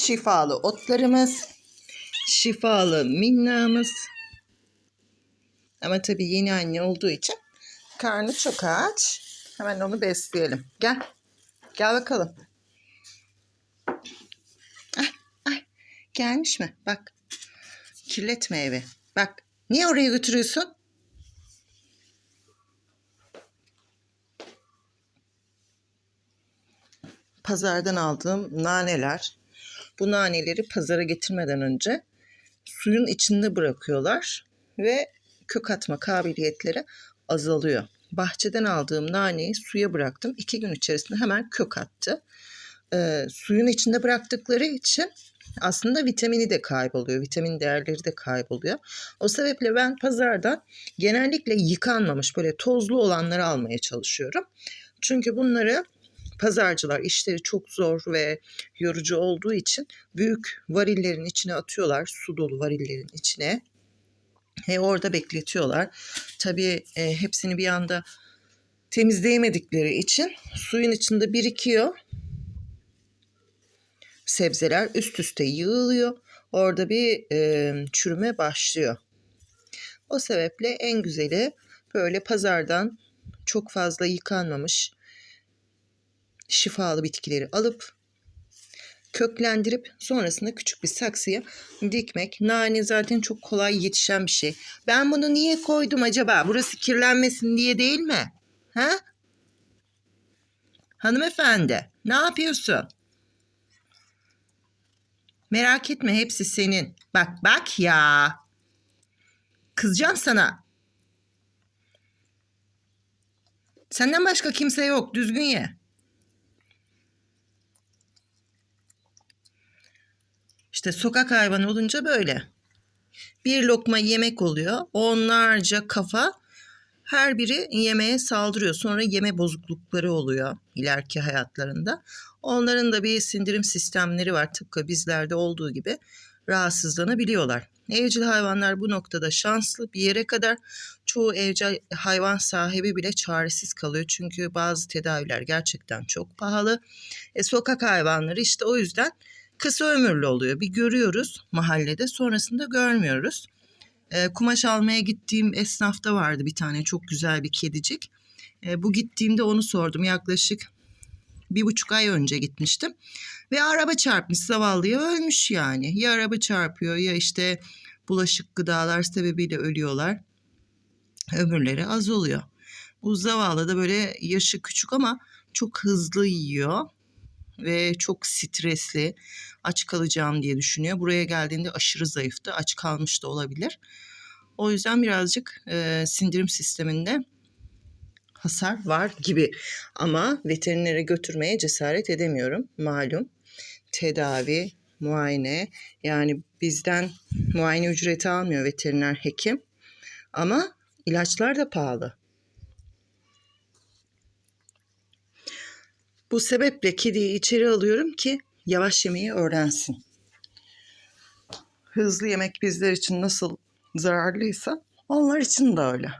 şifalı otlarımız, şifalı minnamız. Ama tabii yeni anne olduğu için karnı çok aç. Hemen onu besleyelim. Gel. Gel bakalım. Ay, ay. Gelmiş mi? Bak. Kirletme evi. Bak. Niye oraya götürüyorsun? Pazardan aldığım naneler. Bu naneleri pazara getirmeden önce suyun içinde bırakıyorlar ve kök atma kabiliyetleri azalıyor. Bahçeden aldığım naneyi suya bıraktım. İki gün içerisinde hemen kök attı. Ee, suyun içinde bıraktıkları için aslında vitamini de kayboluyor. Vitamin değerleri de kayboluyor. O sebeple ben pazardan genellikle yıkanmamış böyle tozlu olanları almaya çalışıyorum. Çünkü bunları pazarcılar işleri çok zor ve yorucu olduğu için büyük varillerin içine atıyorlar. Su dolu varillerin içine. Ve orada bekletiyorlar. Tabii e, hepsini bir anda temizleyemedikleri için suyun içinde birikiyor. Sebzeler üst üste yığılıyor. Orada bir e, çürüme başlıyor. O sebeple en güzeli böyle pazardan çok fazla yıkanmamış şifalı bitkileri alıp köklendirip sonrasında küçük bir saksıya dikmek. Nane zaten çok kolay yetişen bir şey. Ben bunu niye koydum acaba? Burası kirlenmesin diye değil mi? Ha? Hanımefendi, ne yapıyorsun? Merak etme hepsi senin. Bak bak ya. Kızacağım sana. Senden başka kimse yok. Düzgün ye. İşte sokak hayvanı olunca böyle. Bir lokma yemek oluyor. Onlarca kafa her biri yemeğe saldırıyor. Sonra yeme bozuklukları oluyor ileriki hayatlarında. Onların da bir sindirim sistemleri var. Tıpkı bizlerde olduğu gibi rahatsızlanabiliyorlar. Evcil hayvanlar bu noktada şanslı bir yere kadar çoğu evcil hayvan sahibi bile çaresiz kalıyor. Çünkü bazı tedaviler gerçekten çok pahalı. E, sokak hayvanları işte o yüzden kısa ömürlü oluyor. Bir görüyoruz mahallede sonrasında görmüyoruz. E, kumaş almaya gittiğim esnafta vardı bir tane çok güzel bir kedicik. E, bu gittiğimde onu sordum yaklaşık bir buçuk ay önce gitmiştim. Ve araba çarpmış zavallıya ölmüş yani. Ya araba çarpıyor ya işte bulaşık gıdalar sebebiyle ölüyorlar. Ömürleri az oluyor. Bu zavallı da böyle yaşı küçük ama çok hızlı yiyor ve çok stresli aç kalacağım diye düşünüyor. Buraya geldiğinde aşırı zayıftı aç kalmış da olabilir. O yüzden birazcık e, sindirim sisteminde hasar var gibi ama veterinere götürmeye cesaret edemiyorum malum. Tedavi, muayene yani bizden muayene ücreti almıyor veteriner hekim ama ilaçlar da pahalı. Bu sebeple kediyi içeri alıyorum ki yavaş yemeyi öğrensin. Hızlı yemek bizler için nasıl zararlıysa onlar için de öyle.